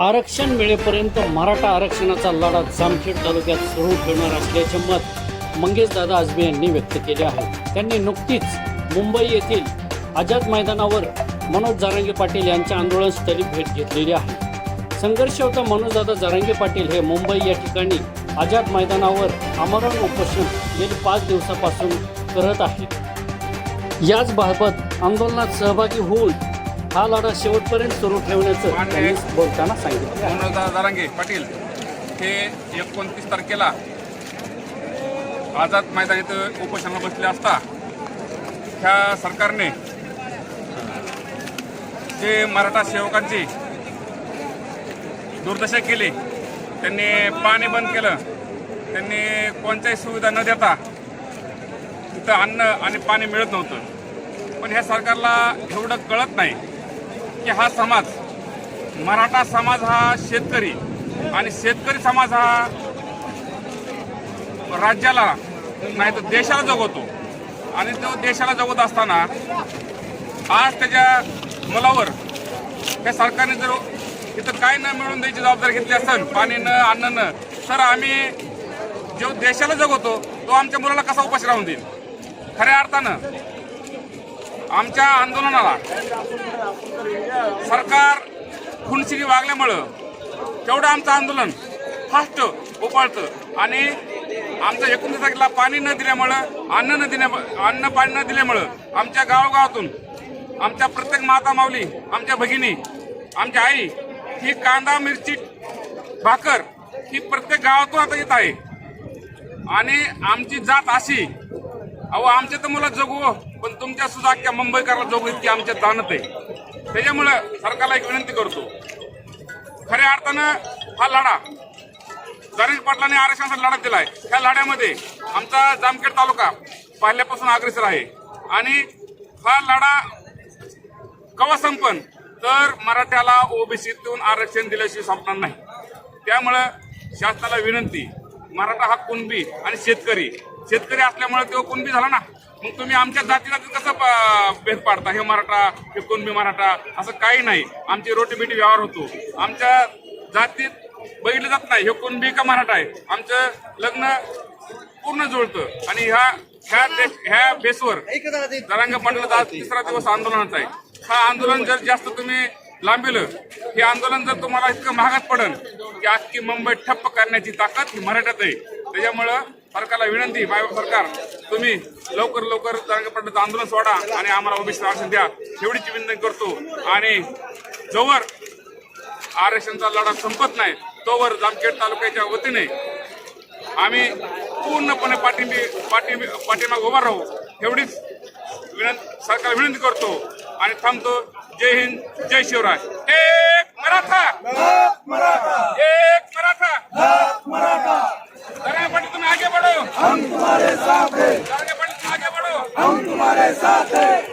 आरक्षण मिळेपर्यंत मराठा आरक्षणाचा लढा जामखेड तालुक्यात सुरू ठेवणार असल्याचे मत मंगेशदादा आजमे यांनी व्यक्त केले आहे. त्यांनी नुकतीच मुंबई येथील आझाद मैदानावर मनोज जारांगे पाटील यांच्या आंदोलनस्थळी भेट घेतलेली आहे. संघर्ष होता मनोजदादा जारांगे पाटील हे मुंबई या ठिकाणी आझाद मैदानावर आमरण उपोषण गेली पाच दिवसापासून करत आहेत. याच बाबत आंदोलनात सहभागी होऊन हा लढा शेवटपर्यंत सुरू ठेवण्याचं त्यांनी बोलताना सांगितलं. जारांगे पाटील हे एकोणतीस तारखेला आझाद मैदान इथं उपोषणाला बसले असता ह्या सरकारने जे मराठा सेवकांची दुर्दशा केली त्यांनी पाणी बंद केलं त्यांनी कोणत्याही सुविधा न देता तिथं अन्न आणि पाणी मिळत नव्हतं. पण ह्या सरकारला एवढं कळत नाही. की हा समाज मराठा समाज हा शेतकरी आणि शेतकरी समाज हा राज्याला नाही तर देशाला जगवतो. आणि तो देशाला जगवत असताना आज त्याच्या मुलावर त्या सरकारने जर इथं काय न मिळून द्यायची जबाबदारी घेतली असेल पाणी न अन्न न तर आम्ही जो देशाला जगवतो तो आमच्या मुलाला कसा उपाशी राहून देईल? खऱ्या अर्थानं आमच्या आंदोलनाला सरकार खुनशिरी वागल्यामुळं तेवढं आमचं आंदोलन फास्ट उपाळतं. आणि आमचं एकोणतीस तारखेला पाणी न दिल्यामुळं अन्न न दिल्या अन्न पाणी न दिल्यामुळं आमच्या गावोगावातून आमच्या प्रत्येक माता माऊली आमच्या भगिनी आमच्या आई ही कांदा मिरची भाकर ही प्रत्येक गावातून आता येत आहे. आणि आमची जात अशी अहो आमच्या तर मुलं जगू पण तुमच्या सुद्धा अख्ख्या मुंबईकरला जगू इतकी आमच्या जाणत आहे. त्याच्यामुळं सरकारला एक विनंती करतो. खऱ्या अर्थानं हा लढा जारंग पाटलांनी आरक्षणाचा लढा दिलाय. ह्या लढ्यामध्ये आमचा जामखेड तालुका पहिल्यापासून अग्रेसर आहे. आणि हा लढा कवा संपन तर मराठ्याला ओबीसीतून आरक्षण दिल्याशिवाय संपणार नाही. त्यामुळं शासनाला विनंती मराठा हा कुणबी आणि शेतकरी. शेतकरी असल्यामुळे तो कुणबी झाला ना. मग तुम्ही आमच्या जातीला कसं भेद पाडता? हे मराठा हे कुणबी मराठा असं काही नाही. आमची रोटीबिटी व्यवहार होतो. आमच्या जातीत बघितलं जात नाही हे कुणबी का मराठा आहे? आमचं लग्न पूर्ण जुळतं. आणि ह्या ह्या ह्या बेसवर जरांग पाटलाचा आज तिसरा दिवस आंदोलनाचा आहे. हा आंदोलन जर जास्त तुम्ही लांबिलं. हे आंदोलन जर तुम्हाला इतकं महागात पडेल की अख्खी मुंबई ठप्प करण्याची ताकद ही मराठ्यात आहे. त्याच्यामुळं सरकारला विनंती मायबाप सरकार तुम्ही लवकर लवकर जरांग आंदोलन सोडा आणि आम्हाला ओबीसी आरक्षण द्या. एवढीची विनंती करतो. आणि जोवर आरक्षणचा लढा संपत नाही तोवर जामखेड तालुक्याच्या वतीने आम्ही पूर्णपणे पाठिंबी पाठिंबी पाठिंबा उभा राहू. एवढीच विनंती सरकार विनंती करतो. आणि थांबतो. जय हिंद जय शिवराज एक मराठा. एक मराठा. मराठा पंडित तुम्ही आगे बढो. आगे बढो. हम तुम्हारे साथ है।